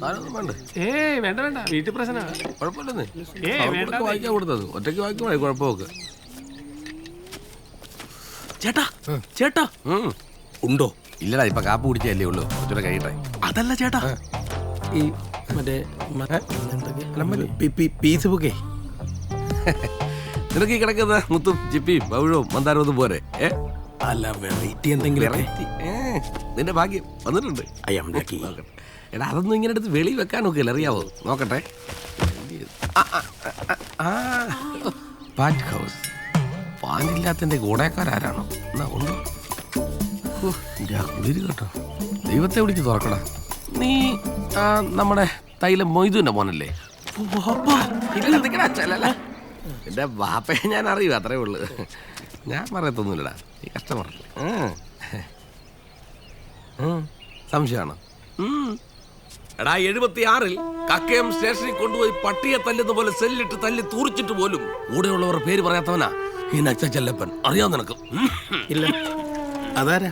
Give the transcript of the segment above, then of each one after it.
സാധനമൊന്നും വേണ്ട വേണ്ട. വീട്ടിൽ പ്രശ്നമാണ് കുഴപ്പമില്ലെന്നേ. ഏയ് വേണ്ട. വായിക്കാൻ കൊടുത്തത്. ഒറ്റയ്ക്ക് വായിക്കുമ്പോഴേ കുഴപ്പമൊക്കെ. ചേട്ടാ ചേട്ടാ. ഉണ്ടോ? ഇല്ലടാ ഇപ്പൊ കാപ്പ് കുടിച്ചല്ലേ ഉള്ളൂ. ഒറ്റ കഴിയട്ടെ. അതല്ല ചേട്ടാ. ഈ മറ്റേ പീസ് ബുക്കേ? നിനക്ക് ഈ കിടക്കുന്ന മുത്തും ചിപ്പിയും പവിഴവും മന്ദാരവും പോരെ? ഏ? അല്ല വെറൈറ്റി എന്തെങ്കിലും നിന്റെ ഭാഗ്യം വന്നിട്ടുണ്ട്. I'm lucky. എടാ അതൊന്നും ഇങ്ങനെ എടുത്ത് വെളി വെക്കാൻ നോക്കില്ല അറിയാവോ? നോക്കട്ടെ. പാറ്റ് ഹൗസ് പാനില്ലാത്തതിന്റെ ഗുണക്കാരാരാണോ എന്നാ ഉണ്ടോ? കുളിര് കേട്ടോ. ദൈവത്തെ വിളിച്ച് തുറക്കടാ. നീ നമ്മുടെ തൈലം മൊയ്തുവിന്റെ മോനല്ലേ. എന്റെ ബാപ്പയെ ഞാൻ അറിയൂ അത്രേ ഉള്ളു. ഞാൻ പറയത്തൊന്നുമില്ലടാ. കസ്റ്റമർ സംശയമാണ്? എടാ എഴുപത്തി ആറിൽ കക്കയം സ്റ്റേഷനിൽ കൊണ്ടുപോയി പട്ടിയെ തല്ലുന്ന പോലെ സെല്ലിട്ട് തല്ലി തൂറിച്ചിട്ട് പോലും കൂടെയുള്ളവർ പേര് പറയാത്തവനാ. ഈ നച്ച ചെല്ലപ്പൻ അറിയാൻ നിനക്ക്. ഇല്ല. അതാരാ?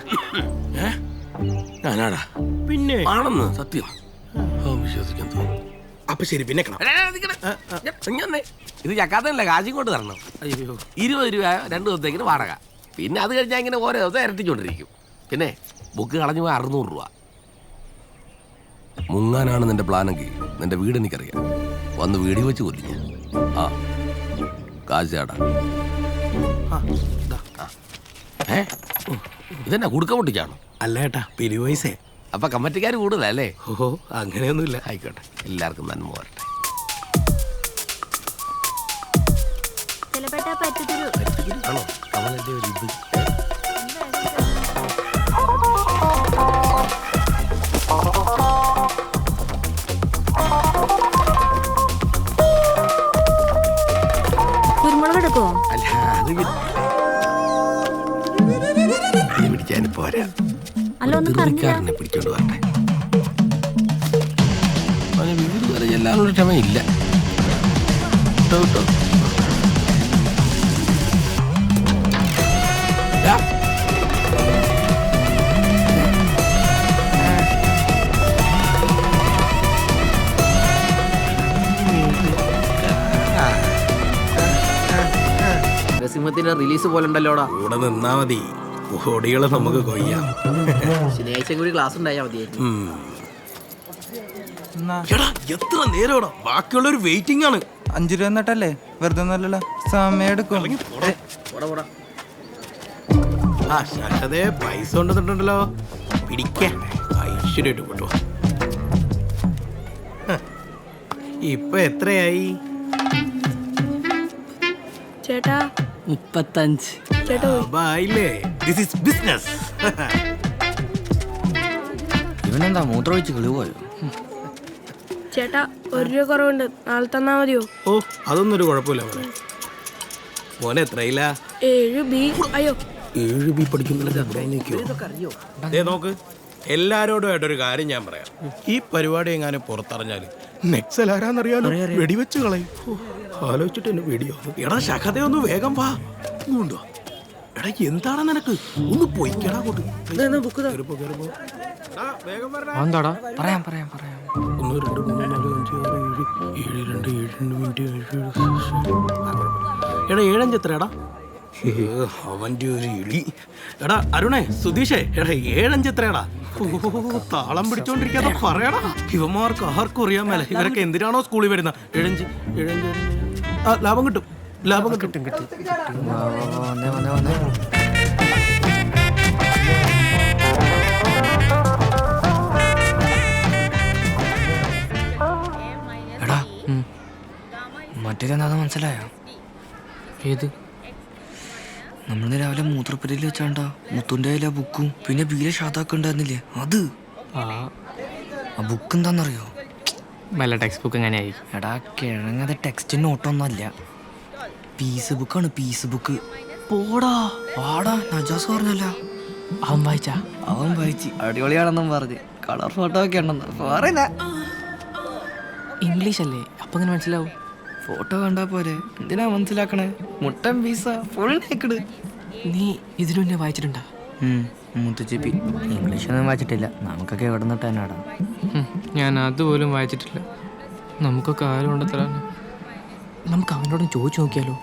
ഞാനാടാ. പിന്നെ? ആണെന്ന് സത്യം. വിശ്വസിക്കാൻ തോന്നുന്നു. അപ്പൊ ശരി പിന്നെ ഇത് ചക്കാത്തല്ല കാശും കൊണ്ട് തരണം. അയ്യോ. ഇരുപത് രൂപ രണ്ടു ദിവസത്തേക്കിന് വാടക. പിന്നെ അത് കഴിഞ്ഞാൽ ഇങ്ങനെ ഓരോ ദിവസം ഇരട്ടിച്ചോണ്ടിരിക്കും. പിന്നെ ബുക്ക് കളഞ്ഞു പോയി അറുന്നൂറ് രൂപ. മുങ്ങാനാണ് നിന്റെ പ്ലാനെങ്കിൽ നിന്റെ വീട് എനിക്കറിയാം. വന്ന് വീടി വെച്ച് കൊല്ലിഞ്ഞ ആ കാശാടാ. ഏ? ഇതെന്നാ കുടുക്ക പൊട്ടിക്കാണോ അല്ല ഏട്ടാ പിരിവൈസേ അപ്പൊ കമ്മറ്റിക്കാർ കൂടുതലല്ലേ? ഓഹോ അങ്ങനെയൊന്നുമില്ല. ആയിക്കോട്ടെ എല്ലാവർക്കും നന്മ ആണോ? കമലിന്റെ ഒരു ഇത്. കുരുമുളക് എടുക്കുമോ അല്ല അത് ഇത് പിടിക്കാൻ പോരാ. അല്ല ഒന്ന് പറഞ്ഞില്ല ധൃതിക്കാരനെ പിടിച്ചോണ്ട് വരട്ടെ. അവന് വീട് വരെ ചെല്ലാനുള്ള ക്ഷമയില്ല. കേട്ടോ, കേട്ടോ. ദാ. നരസിംഹത്തിന്റെ റിലീസ് പോലെ ഉണ്ടല്ലോടാ. കൂടെ നിന്നാ മതി. കോടികളെ നമുക്ക് കൊയ്യാം. ശനിയാഴ്ച കൂടി ക്ലാസ് ഉണ്ടായാ മതിയായിരുന്നു. എത്ര എടാ ബാക്കിയുള്ള ഒരു വെയിറ്റിംഗ് ആണ്. അഞ്ചു രൂപ എന്നിട്ടല്ലേ? വെറുതെ ഒന്നുമല്ലല്ലോ. സമയം എടുക്കും ആ പൈസ കൊണ്ടുവന്നിട്ടുണ്ടല്ലോ. പിടിക്കാൻ ഐശ്വര്യമായിട്ട് കിട്ടുമോ ഇപ്പൊ എത്രയായി? ചേട്ടാ. മുപ്പത്തഞ്ച്. ചേട്ടാ ആയില്ലേ ദിസ് ഈസ് ബിസിനസ് ഇവനെന്താ മൂത്രമൊഴിച്ച് കിളിപോയോ ചേട്ടാ ഒരു രൂപ കുറവുണ്ട്. നാളെ തന്നാ മതിയോ? ഓ അതൊന്നും ഒരു കുഴപ്പമില്ല മോനെ മോനെ എത്രയില്ല ഏഴ് ബി അയ്യോ. ഏഴ് ബി പഠിക്കുന്നില്ല ദേ നോക്ക് എല്ലാരോടും ആയിട്ടൊരു കാര്യം ഞാൻ പറയാം ഈ പരിപാടി എങ്ങാനും പുറത്തറിഞ്ഞാൽ നെക്സൽ ആരാന്നറിയാലോ വെടിവെച്ച് കളയും ആലോചിച്ചിട്ട് എന്നെ വെടിയോ എടാ ശഖതേ ഒന്ന് വേഗം വാ ഇങ്ങോട്ട് വാ. എടാ എന്താണ് നിനക്ക് ഒന്ന് പൊയ്ക്കടാ കൊണ്ട് കേറിപ്പോ, കേറിപ്പോ. എടാ, വേഗം വരടാ. എന്താടാ പറയാം പറയാം പറയാം ഒന്ന് രണ്ട് മൂന്ന് നാല് അഞ്ച് ആറ് ഏഴ് ഏഴ് രണ്ട് ഏഴ് രണ്ട് മിനിറ്റ് ഏഴ് എടാ ഏഴഞ്ച് എത്രയാടാ അവന്റെ ഒരു ഇളി. എടാ അരുണേ സുധീഷേ എടാ ഏഴഞ്ച് എത്രയാടാ താളം പിടിച്ചോണ്ടിരിക്കാതെ പറയടാ. ഇവന്മാർക്ക് ആർക്കും അറിയാൻ മേലെ. ഇവരൊക്കെ എന്തിനാണോ സ്കൂളിൽ വരുന്നത്? ഏഴഞ്ച് ഏഴഞ്ച്. ആ ലാഭം കിട്ടും. ലാഭം കിട്ടും. കിട്ടും എടാ മറ്റേതെന്താ മനസ്സിലായോ? ഏത്? നമ്മൾ രാവിലെ മൂത്രപ്പുരയിൽ വെച്ചാണ്ട. മുത്തുന്റെ കയ്യിലെ ബുക്കും. പിന്നെ ബീരെ ഷാത്താക്ക് ഉണ്ടായിരുന്നില്ലേ? അത്. ആ. ആ ബുക്ക് എന്താണെന്നറിയോ വല്ല ടെക്സ്റ്റ് ബുക്ക് എങ്ങനെയായി എടാ കിഴങ്ങത് ടെക്സ്റ്റ് നോട്ടൊന്നല്ല പീസ് ബുക്കാണ് പീസ് ബുക്ക് പോടാ പാടാ നജാസ് പറഞ്ഞല്ല. അവൻ വായിച്ചാ? അവൻ വായിച്ച്. അടിപൊളിയാണെന്നും പറഞ്ഞ്. കളർ ഫോട്ടോ ഒക്കെ ഉണ്ടെന്ന്. പറയില്ല ഇംഗ്ലീഷ് അല്ലേ അപ്പൊ അങ്ങനെ മനസ്സിലാവും. ഫോട്ടോ കണ്ടാ പോരെ. എന്തിനാ മനസ്സിലാക്കണേ? മുട്ടൻ പീസ ഫുൾ നേക്കട് നീ ഇതിനു മുന്നേ വായിച്ചിട്ടുണ്ടാ? മുത്തുച്ചിപ്പി ഇംഗ്ലീഷൊന്നും വായിച്ചിട്ടില്ല. നമുക്കൊക്കെ എവിടെ നിന്നിട്ട് ഉം, ഞാൻ അതുപോലും വായിച്ചിട്ടില്ല. നമുക്കൊക്കെ ആരും ഉണ്ടെത്തരാൻ നമുക്ക് അവനോടും ചോദിച്ചു നോക്കിയാലോ?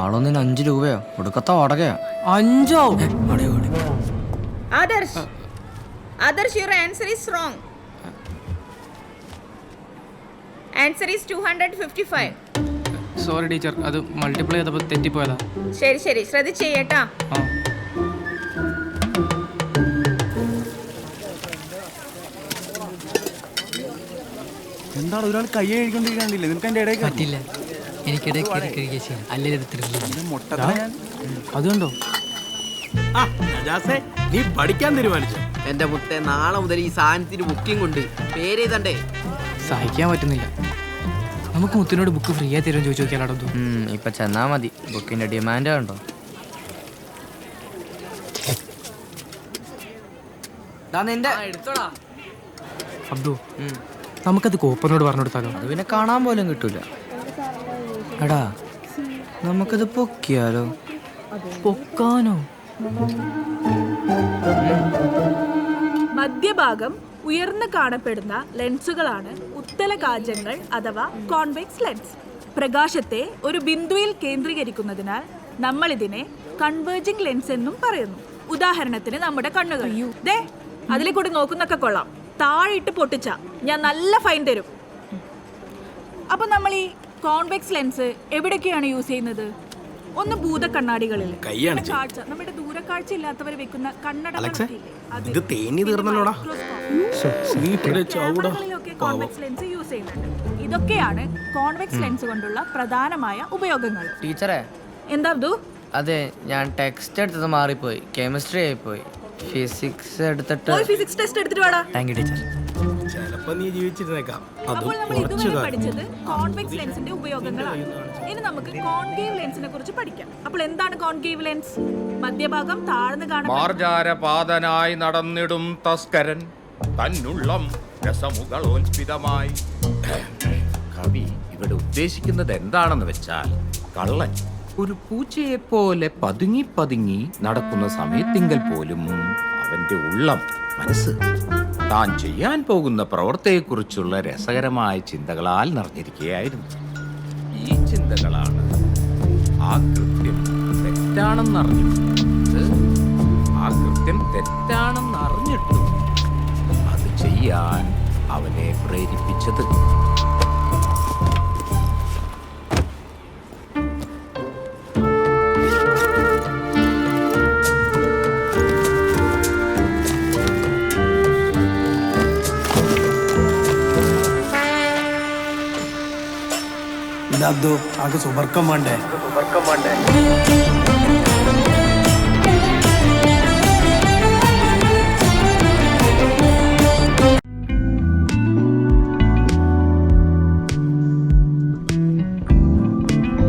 ആളൊന്നിന് അഞ്ച് രൂപയോ? ഒടുക്കത്ത വാടകയോ. അഞ്ചോ? Adarsh Adarsh your answer is your answer is wrong. Answer is 255. Sorry teacher അത് മൾട്ടിപ്ലൈ ചെയ്തപ്പോൾ തെറ്റിപ്പോയതാ. ശരി ശരി. ശ്രദ്ധിച്ച് ചെയ്യട്ടാ ആ. എന്താണ് ഒരാൾ കൈ കഴിക്കൊണ്ടിരിക്കാണ്ടില്ലേ നിനക്ക് എന്റെ ഇടയിൽ പറ്റില്ല. എനിക്കിടയിൽ കയറി കഴിക്കുക ചെയ്യാം. അല്ലെങ്കിൽ എടുത്തിട്ടില്ല മുട്ട അതുകൊണ്ടോ ആ നജാസേ നീ പഠിക്കാൻ തീരുമാനിച്ചു? എന്റെ മുത്തെ നാളെ മുതൽ ഈ സാധനത്തിന് ബുക്കിംഗ് ഉണ്ട്. പേര് എഴുതണ്ടേ? സഹിക്കാൻ പറ്റുന്നില്ല. നമുക്ക് മുത്തിനോട് ബുക്ക് ഫ്രീ ആയി തരുമെന്ന് ചോദിച്ചു നോക്കിയാലോ ഇപ്പൊ ചെന്നാ മതി. ബുക്കിന്റെ ഡിമാൻഡ് ഉണ്ടോ? അബ്ദു നമുക്കത് കോപ്പനോട് പറഞ്ഞു കൊടുത്താലോ അത് പിന്നെ കാണാൻ പോലും കിട്ടൂല. എടാ നമുക്കത് പൊക്കിയാലോ? പൊക്കാനോ? മധ്യഭാഗം ഉയർന്നു കാണപ്പെടുന്ന ലെൻസുകളാണ് ഉത്തല കാജങ്ങൾ അഥവാ കോൺവെക്സ് ലെൻസ്. പ്രകാശത്തെ ഒരു ബിന്ദുവിൽ കേന്ദ്രീകരിക്കുന്നതിനാൽ നമ്മൾ ഇതിനെ കൺവേർജിംഗ് ലെൻസ് എന്നും പറയുന്നു. ഉദാഹരണത്തിന് നമ്മുടെ കണ്ണുകൾ. ദേ അതിലെ കൂടി നോക്കുന്നൊക്കെ കൊള്ളാം. താഴെ ഇട്ട് പൊട്ടിച്ച ഞാൻ നല്ല ഫൈൻ തരും. അപ്പൊ നമ്മൾ ഈ കോൺവെക്സ് ലെൻസ് എവിടൊക്കെയാണ് യൂസ് ചെയ്യുന്നത്? ഒന്ന് ഭൂത കണ്ണാടികളിൽ കൈയാണ് നമ്മുടെ കാഴ്ച നമ്മുടെ ദൂരക്കാഴ്ച ഇല്ലാത്തവർ വെക്കുന്ന കണ്ണട ഇത് തേഞ്ഞു തീർന്നല്ലോടാ. ലെൻസ് യൂസ് ചെയ്യുന്നുണ്ട്. ഇതൊക്കെയാണ് കോൺവെക്സ് ലെൻസ് കൊണ്ടുള്ള പ്രധാനമായ ഉപയോഗങ്ങൾ. ടീച്ചറെ. എന്താ അബ്ദു? അതെ ഞാൻ ടെക്സ്റ്റ് എടുത്തത് മാറിപ്പോയി. കെമിസ്ട്രി ആയിപ്പോയി. ഫിസിക്സ് എടുത്തിട്ട് പോയി ഫിസിക്സ് ടെസ്റ്റ് എടുത്തിട്ട് വാടാ. താങ്ക് യു ടീച്ചർ ചിലപ്പോ നീ ജീവിച്ചിരുന്നേക്കാം. അപ്പോൾ നമ്മൾ ഇതുവരെ പഠിച്ചത് കോൺവെക്സ് ലെൻസിന്റെ ഉപയോഗങ്ങളാണ്. ഇനി നമുക്ക് കോൺകേവ് ലെൻസിനെ കുറിച്ച് പഠിക്കാം. അപ്പോൾ എന്താണ് കോൺകേവ് ലെൻസ് മധ്യഭാഗം താഴ്ന്നു കാണുന്ന മാർജാരപാതനായി നടന്നിടും തസ്കരൻ. തന്നുള്ളം രസമുകളോൽപിതമായി കവി ഇവിടെ ഉദ്ദേശിക്കുന്നത് എന്താണെന്ന് വെച്ചാൽ കള്ളൻ ഒരു പൂച്ചയെ പോലെ പതുങ്ങി പതുങ്ങി നടക്കുന്ന സമയത്തിങ്കൽ പോലും അവന്റെ ഉള്ളം മനസ്സ് താൻ ചെയ്യാൻ പോകുന്ന പ്രവൃത്തിയെക്കുറിച്ചുള്ള രസകരമായ ചിന്തകളാൽ നിറഞ്ഞിരിക്കുകയായിരുന്നു. ഈ ചിന്തകളാണ് ആ കൃത്യം തെറ്റാണെന്നറിഞ്ഞിട്ട് ആ കൃത്യം തെറ്റാണെന്ന് അറിഞ്ഞിട്ടും അത് ചെയ്യാൻ അവനെ പ്രേരിപ്പിച്ചത്. ഇതാ ആകെ സുബർക്കം വേണ്ടേ?